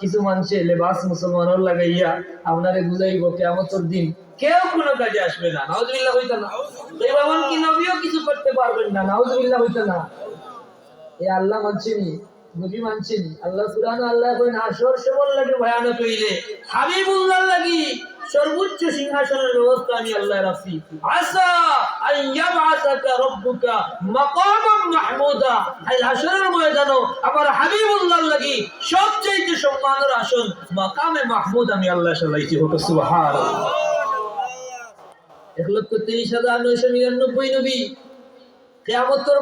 কিছু মানুষে লেবাস মুসলমানের লাগাইয়া আপনারে বুঝাইব কেমতর দিন কেউ কোনো কাজে আসবে না। নাউজুবিল্লাহ হইতো না। এই কি নবীও কিছু করতে পারবেন না? নাউজুবিল্লাহ হইতো না। এ আল্লাহ নবী মানছেনি আল্লাহ আল্লাহ কইন আসর সেবল লাগে ভয়ানক হইলে হাবিবুল্লাহ লাগি সর্বোচ্চ সিংহাসনের ব্যবস্থা আমি আল্লাহ রাখছি। আসা আইয়াবাসাকা রব্বুকা মাকামান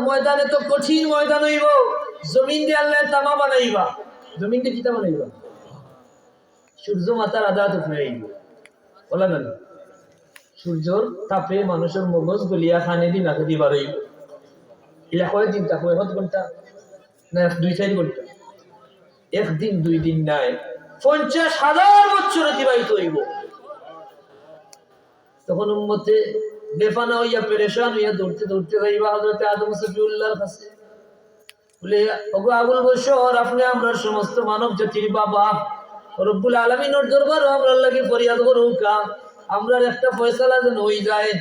ময়দানো তো কঠিন ময়দান হইব। জমিন দিয়ে আল্লাহ তামা বানাইবা। জমিন দিয়ে কিতা বানাইবা? সূর্য মাতার উঠে আইব বলা সূর্যর তাপে মানুষের মগজ গলিয়া খানে দি নাকে দি বাড়াইব এটা কয় দিন তা কয় ঘণ্টা? না, দুই চার ঘণ্টা। একদিন, দুই দিন নাই। পঞ্চাশ হাজার বছর অতিবাহিত হইব। তখন উম্মতে বেফানা হইয়া পেরেশান হইয়া দৌড়তে দৌড়তে যাইবা হজরতে আদম সফিউল্লাহর কাছে। বলে, ওগো আবুল বসর আপনি আমরার সমস্ত মানব জাতির বাবা। রব্বুল আলমিনের দরবার আমরা লাগে ফরিয়াদ করুকা। আমরার একটা ফয়সালা যেন হয়ে যায়।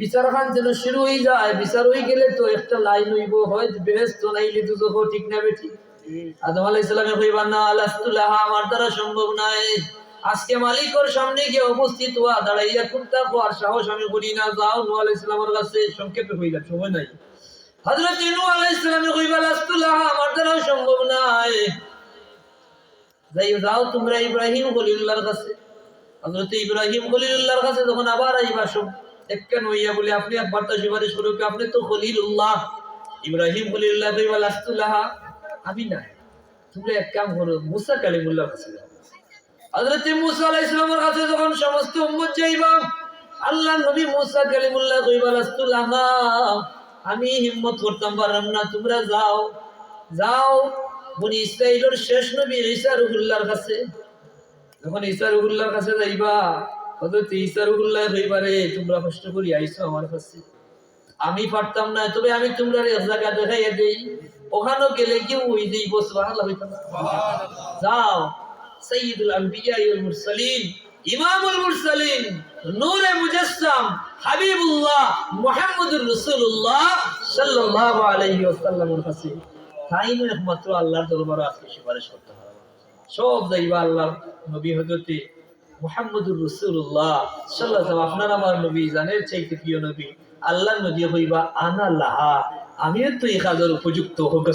বিচার খান যেন শুরু হয়ে যায় বিচার হয়ে গেলে তো একটা লাইন হইব, হয়, বেহেস্ত নাইলে তো ঠিক না বেঠি। আদম আলাইহিস সালামে কইবা না আলাস্তুল্লাহ আমার দ্বারা সম্ভব নাই। আজকে মালিকর সামনে গিয়ে উপস্থিত হওয়া, দাঁড়াইয়া কুর্তা সাহস আমি করি না। যাও নু সালামের কাছে সংক্ষেপে সময় নাই। হযরত নু আলাইহিস সালামে কইবা আমার দ্বারা সম্ভব নাই। যাই যাও, তোমরা ইব্রাহিম খলিলুল্লাহর কাছে। হযরত ইব্রাহিম খলিলুল্লাহর কাছে যখন আবার আইবা একখান হইয়া বলে আপনি করুক, আপনি তো ইব্রাহিম আমি এক কাম মুসা কালিমুল্লাহর কাছে মুসা কাছে যখন সমস্ত উম্মত আল্লাহ নবী মুসা কালিমুল্লাহ আমি হিম্মত করতাম পারলাম না, তোমরা যাও। যাও, বনি ইসরাইলের শেষ নবী ঈসা রুহুল্লাহর কাছে। যখন ঈসা রুহুল্লাহর কাছে যাইবা তোমরা কষ্ট করি আইছো আমার কাছে। আমি পারতাম না তবে আমি তোমরা জায়গা দেখাইয়া দেই। ওখানেও গেলে কেউ ওই দেই যাও আম্বিয়া ওয়াল মুরসালিন ইমামুল মুরসালিন নূরে মুজাসসাম হাবিবুল্লাহ মুহাম্মদুর রাসূলুল্লাহ সাল্লাল্লাহু আলাইহি ওয়াসাল্লামের কাছে। তাই একমাত্র আল্লাহর দরবারে আজকে সুপারিশ করতে হবে। সব যাইবা আল্লাহ নবী হযরতে আপনার আমার নবী, জানের চাইতে প্রিয় নবী। নবী হইবা আনা লাহা। তো এই কাজের উপযুক্ত হোক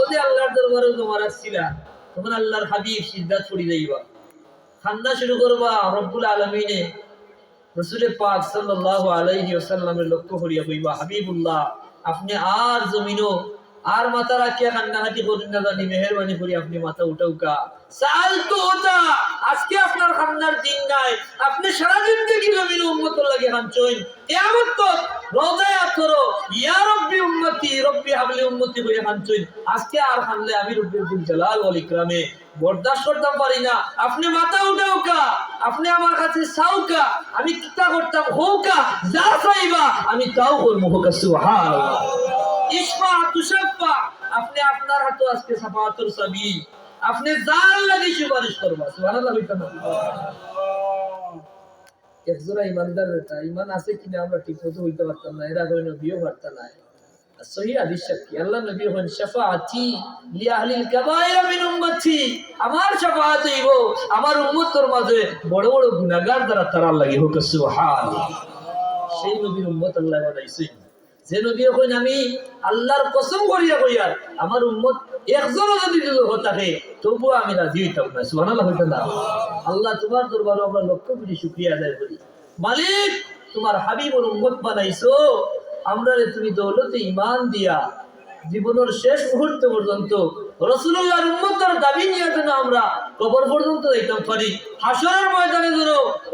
ওদি আল্লাহর দরবারে তোমার আসছিলা আল্লাহর হাবিব সিদ্ধাত যাইবা খান্না শুরু করবা রব্বুল আলমিনে। পাক আলাইহি লক্ষ্য করিয়া কইবা, হাবিবুল্লাহ, আপনি আর জমিনও আর মাথা রাখিয়া কান্নাকাটি করেন না জানি, মেহরবানি করি আপনি মাথা উঠাউকা সাল তো ওটা আজকে আপনার কান্নার দিন আপনি সারা জিন্দগি জমিন উম্মত লাগে কাঞ্চন কিয়ামত তো রোজায় ইয়া রব্বি রব্বি হাবলি কাঞ্চন আজকে আর খানলে আমি রব্বুল জালাল বরদাস্ত পারি না। আপনি মাথা উঠাউকা আপনি আমার কাছে চাউকা আমি কিতা করতাম হৌকা যা চাইবা, আমি তাও করব হোকা সুবহানাল্লাহ। তুষাফা আপনি আপনার হাতে আজকে সাফাতুর সাবি আপনি জান লাগে সুপারিশ করবা, সুবহানাল্লাহ একজোড়া ইমানদার বেটা ইমান আছে কিনা আমরা ঠিক মতো হইতে পারতাম না। এরা কোনো বিয়ে পারতাম না সহি হাদিস সাক্ষী আল্লাহ নবী হন, শাফাআতি লি আহলিল কাবায়ের মিন উম্মতি। আমার শাফাআত হইব, আমার উম্মতের মাঝে বড় বড় গুনাহগার দ্বারা তারা লাগি হোক সেই নবীর উম্মত আল্লাহ বানাইছে। যে নবী কইন, আমি আল্লাহর কসম করিয়া আমার উম্মত একজনও যদি থাকে তবু আমি রাজি হইতাম না। আল্লাহ তোমার আমরা আদায় করি। মালিক, তোমার হাবিবুর উম্মত বানাইছো। আমরা তুমি দৌলতে ইমান দিয়া জীবনের শেষ মুহূর্ত পর্যন্ত রসুল্লাহর উম্মতের দাবি নিয়ে যেন আমরা কবর পর্যন্ত যাইতাম পারি হাসরের ময়দানে যেন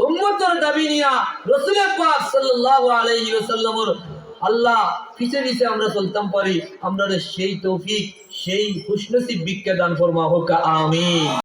উম্মতের দাবি নিয়া রসুলের পাক সাল্লাল্লাহু আলাইহি ওয়াসাল্লামের আল্লাহ পিছে পিছে আমরা চলতাম পারি? আমরা সেই তৌফিক, সেই খুশনসিব বিজ্ঞা দান ফরমা হোক আমিন।